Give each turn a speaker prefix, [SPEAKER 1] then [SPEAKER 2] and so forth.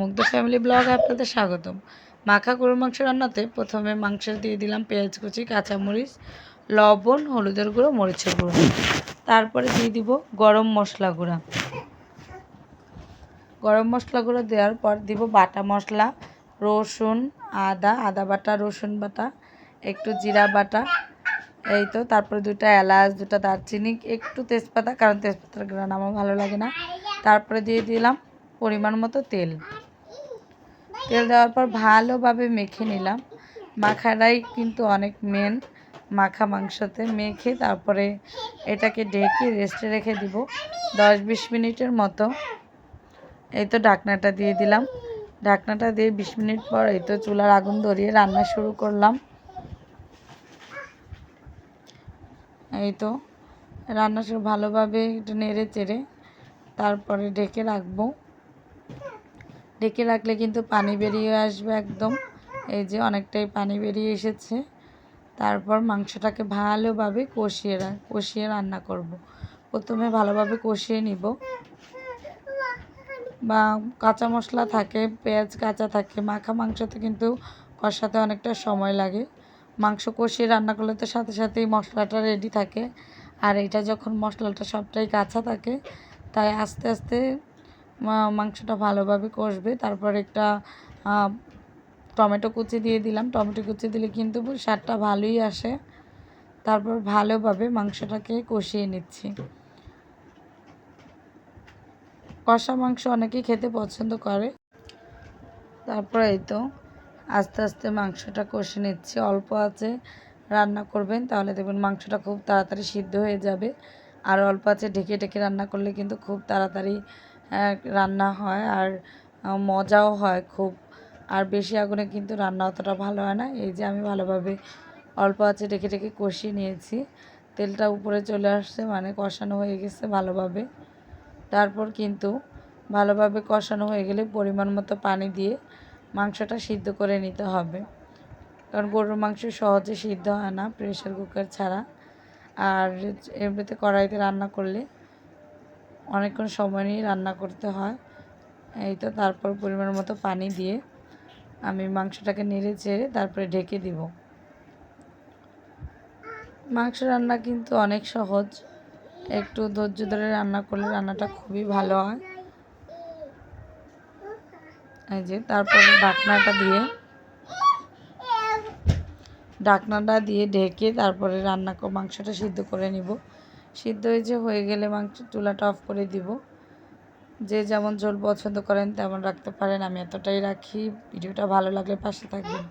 [SPEAKER 1] মুগ্ধ ফ্যামিলি ব্লগে আপনাদের স্বাগতম। মাখা গরুর মাংস রান্নাতে প্রথমে মাংসে দিয়ে দিলাম পেঁয়াজ কুচি, কাঁচামরিচ, লবণ, হলুদের গুঁড়ো, মরিচের গুঁড়ো। তারপরে দিয়ে দিব গরম মশলা গুঁড়া। গরম মশলা গুঁড়ো দেওয়ার পর দিব বাটা মশলা, রসুন, আদা আদা বাটা, রসুন বাটা, একটু জিরা বাটা, এই তো। তারপরে দুটা এলাচ দুটা দারচিনি, একটু তেজপাতা, কারণ তেজপাতার গ্রান আমার ভালো লাগে না। তারপরে দিয়ে দিলাম পরিমাণ মতো তেল। তেল দেওয়ার পর ভালোভাবে মেখে নিলাম। মাখাটাই কিন্তু অনেক মেন মাখা মাংসতে। মেখে তারপরে এটাকে ঢেকে রেস্টে রেখে দিব দশ বিশ মিনিটের মতো। এই তো ঢাকনাটা দিয়ে দিলাম। ঢাকনাটা দিয়ে বিশ মিনিট পর এই তো চুলার আগুন ধরিয়ে রান্না শুরু করলাম। এই তো রান্না শুরু ভালোভাবে একটু নেড়ে চেড়ে তারপরে ঢেকে রাখব। ঢেকে রাখলে কিন্তু পানি বেরিয়ে আসবে একদম। এই যে অনেকটাই পানি বেরিয়ে এসেছে। তারপর মাংসটাকে ভালোভাবে কষিয়ে কষিয়ে রান্না করব। প্রথমে ভালোভাবে কষিয়ে নিব। বা কাঁচা মশলা থাকে, পেঁয়াজ কাঁচা থাকে, মাখা মাংসতে কিন্তু কষাতে অনেকটা সময় লাগে। মাংস কষিয়ে রান্না করলে তো সাথে সাথেই মশলাটা রেডি থাকে। আর এটা যখন মশলাটা সবটাই কাঁচা থাকে, তাই আস্তে আস্তে মাংসটা ভালোভাবে কষবে। তারপর একটা টমেটো কুচি দিয়ে দিলাম। টমেটো কুচি দিলে কিন্তু স্বাদটা ভালোই আসে। তারপর ভালোভাবে মাংসটাকে কষিয়ে নিচ্ছি। কষা মাংস অনেকেই খেতে পছন্দ করে। তারপর এই তো, আস্তে আস্তে মাংসটা কষে নিচ্ছি। অল্প আছে, রান্না করবেন তাহলে দেখবেন মাংসটা খুব তাড়াতাড়ি সিদ্ধ হয়ে যাবে। আর অল্প আছে, ঢেকে ঢেকে রান্না করলে কিন্তু খুব তাড়াতাড়ি রান্না হয় আর মজাও হয় খুব। আর বেশি আগুনে কিন্তু রান্না অতটা ভালো হয় না। এই যে আমি ভালোভাবে অল্প আছে ডেকে ডেকে কষিয়ে নিয়েছি। তেলটা উপরে চলে আসছে মানে কষানো হয়ে গেছে ভালোভাবে। তারপর কিন্তু ভালোভাবে কষানো হয়ে গেলে পরিমাণ মতো পানি দিয়ে মাংসটা সিদ্ধ করে নিতে হবে। কারণ গরুর মাংস সহজে সিদ্ধ হয় না প্রেশার কুকার ছাড়া। আর এমনিতে কড়াইতে রান্না করলে অনেকক্ষণ সময় নিয়ে রান্না করতে হয়। এই তো তারপর পরিমাণ মতো পানি দিয়ে আমি মাংসটাকে নেড়ে চেড়ে তারপরে ঢেকে দিব। মাংস রান্না কিন্তু অনেক সহজ। একটু ধৈর্য ধরে রান্না করলে রান্নাটা খুবই ভালো হয়। এই যে তারপরে ডাকনাটা দিয়ে ডাকনাটা দিয়ে ঢেকে তারপরে রান্না মাংসটা সিদ্ধ করে নিব। সিদ্ধ হয়ে যে হয়ে গেলে মাংস চুলাটা অফ করে দিব। যে যেমন ঝোল পছন্দ করেন তেমন রাখতে পারেন, আমি এতটাই রাখি। ভিডিওটা ভালো লাগলে পাশে থাকবেন।